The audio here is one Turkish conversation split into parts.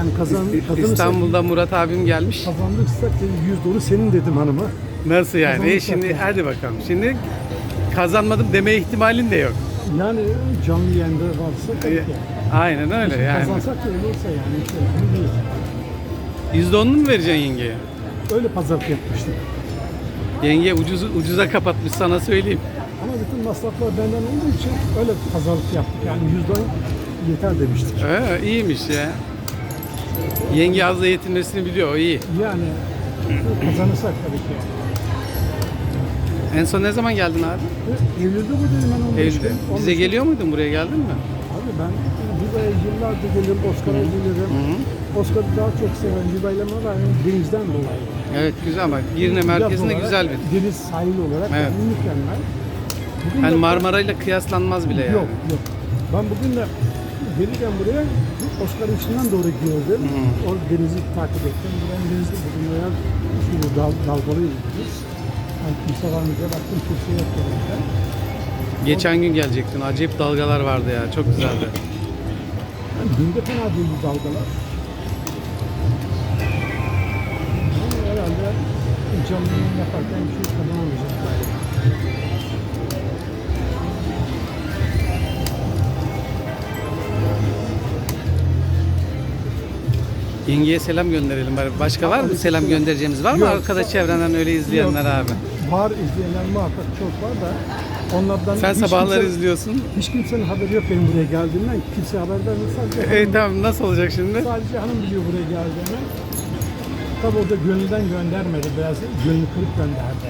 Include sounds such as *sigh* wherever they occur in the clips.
yani kazan, kazanırsak, İstanbul'da Murat abim gelmiş. kazanırsak dedi, 100 dolu senin dedim hanıma. Nasıl yani? E Kazanırsak şimdi yani. hadi bakalım. Şimdi kazanmadım deme ihtimalin de yok. Yani canlı yayında varsa tabii ki. Aynen öyle yani. Kazansak da öyle olsa yani. Işte, bunu değil. Mu vereceksin yengeye? Öyle pazarlık yapmıştık. Yenge ucuz, ucuza kapatmış sana söyleyeyim. Ama bütün masraflar benden olduğu için öyle pazarlık yaptık. Yani yüzde on yeter demiştik. Ee, iyiymiş ya. Yenge az da yetinmesini biliyor, o iyi. Yani kazanırsak tabii ki. En son ne zaman geldin abi? Ve Eylül'de buradayım ben 15 Eylül'de. gün. Bize 15 gün. geliyor muydun buraya geldin mi? Abi ben Dubai'ye yıllardır gelirim, Oscar'a gelirim. Oscar'ı daha çok seven Dubai'leme var yani denizden dolayı. Evet güzel bak. Girne merkezinde güzel olarak, bir. Deniz sahil olarak Evet. yani mükemmel. Bugün Hani de- Marmara ile kıyaslanmaz bile yani. Yok yok. Ben bugün de gelirken buraya Oscar'ın içinden doğru girdim. O denizi takip ettim. Buranın denizi bugün bayağı şimdi dal, dalgalı gidiyoruz. Yani kimse var mı diye baktım kimse yok yanımda. Geçen gün gelecektin. Acayip dalgalar vardı ya. Çok güzeldi. Yani dün de fena değildi dalgalar. Ama herhalde canlı yaparken bir şey kazanamayacak galiba. Yengeye selam gönderelim bari. Başka var mı selam göndereceğimiz? Var mı Yok. arkadaş çevrenden öyle izleyenler Yok. abi? Var izleyenler muhakkak çok var da onlardan Sen hiç sabahları kimse- izliyorsun. Hiç kimsenin haberi yok benim buraya geldiğimden. Kimse haberdar değil. Sadece, *laughs* E hanım, tamam nasıl olacak şimdi? sadece hanım biliyor buraya geldiğimi. Tabi o da gönülden göndermedi. Biraz gönlü kırık gönderdi.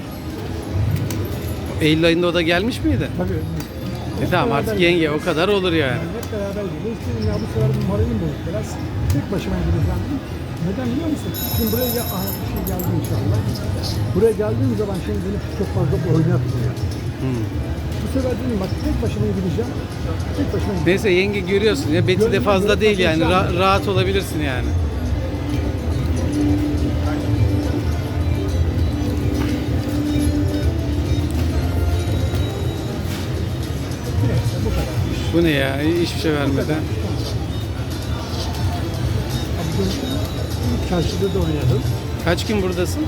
Eylül ayında o da gelmiş miydi? Tabii. E tamam artık yenge o kadar olur yani. Beraber. Dedim ya bu sefer bu moralim bozuk biraz. Tek başıma gideceğim. dedim. Neden biliyor musun? Şimdi buraya gel, aha bir şey geldi inşallah. Buraya geldiğim zaman şimdi beni çok fazla oynatmıyor. Hmm. Bu sefer dedim bak tek başıma gideceğim. Tek başıma gideceğim. Neyse yenge görüyorsun ya Beti de fazla değil yani. Ra- rahat olabilirsin yani. Bu ne ya hiçbir şey vermeden. Çarşıda da oynadım. Kaç gün buradasın?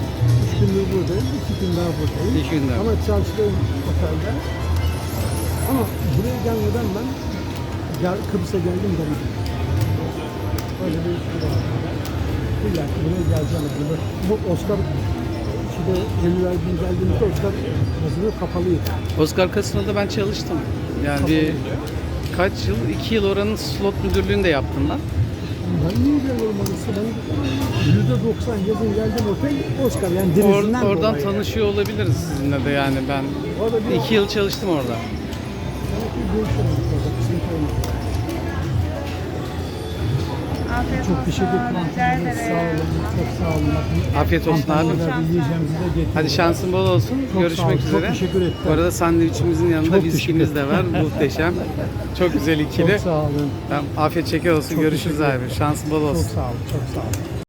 Üç gündür buradayım, iki gün daha buradayım. İki gün daha. Ama çarşıdayım otelde. Ama buraya gelmeden ben gel, Kıbrıs'a geldim demedim. Böyle bir şey var. İlla ki buraya geleceğim. Bak, Bu Oscar şimdi Eylül ayında geldiğimizde Oscar yazılı kapalıydı. Oscar Kasino'da ben çalıştım. Yani bir kaç yıl? iki yıl oranın slot müdürlüğünü de yaptım ben. Ben niye böyle olmalıysa ben yüzde doksan yazın geldim otel Oscar yani Or- denizinden oradan dolayı. tanışıyor olabiliriz sizinle de yani ben Orada bir iki yıl çalıştım orada. Belki görüşürüz Afiyet Çok olsun. teşekkür ederim. Rica ederim. Sağ olun. Çok sağ olun. Afiyet olsun abi. Antalya'da yiyeceğimizi de getirdim. Hadi şansın bol olsun. Çok sağ Görüşmek ol, üzere. Çok teşekkür ettim. Bu arada sandviçimizin yanında Çok viskimiz de var. Muhteşem. Çok güzel ikili. Çok sağ olun. Tamam, afiyet şeker olsun. Çok Görüşürüz teşekkür abi. Şansın bol Çok olsun. sağ olun. Çok sağ olun.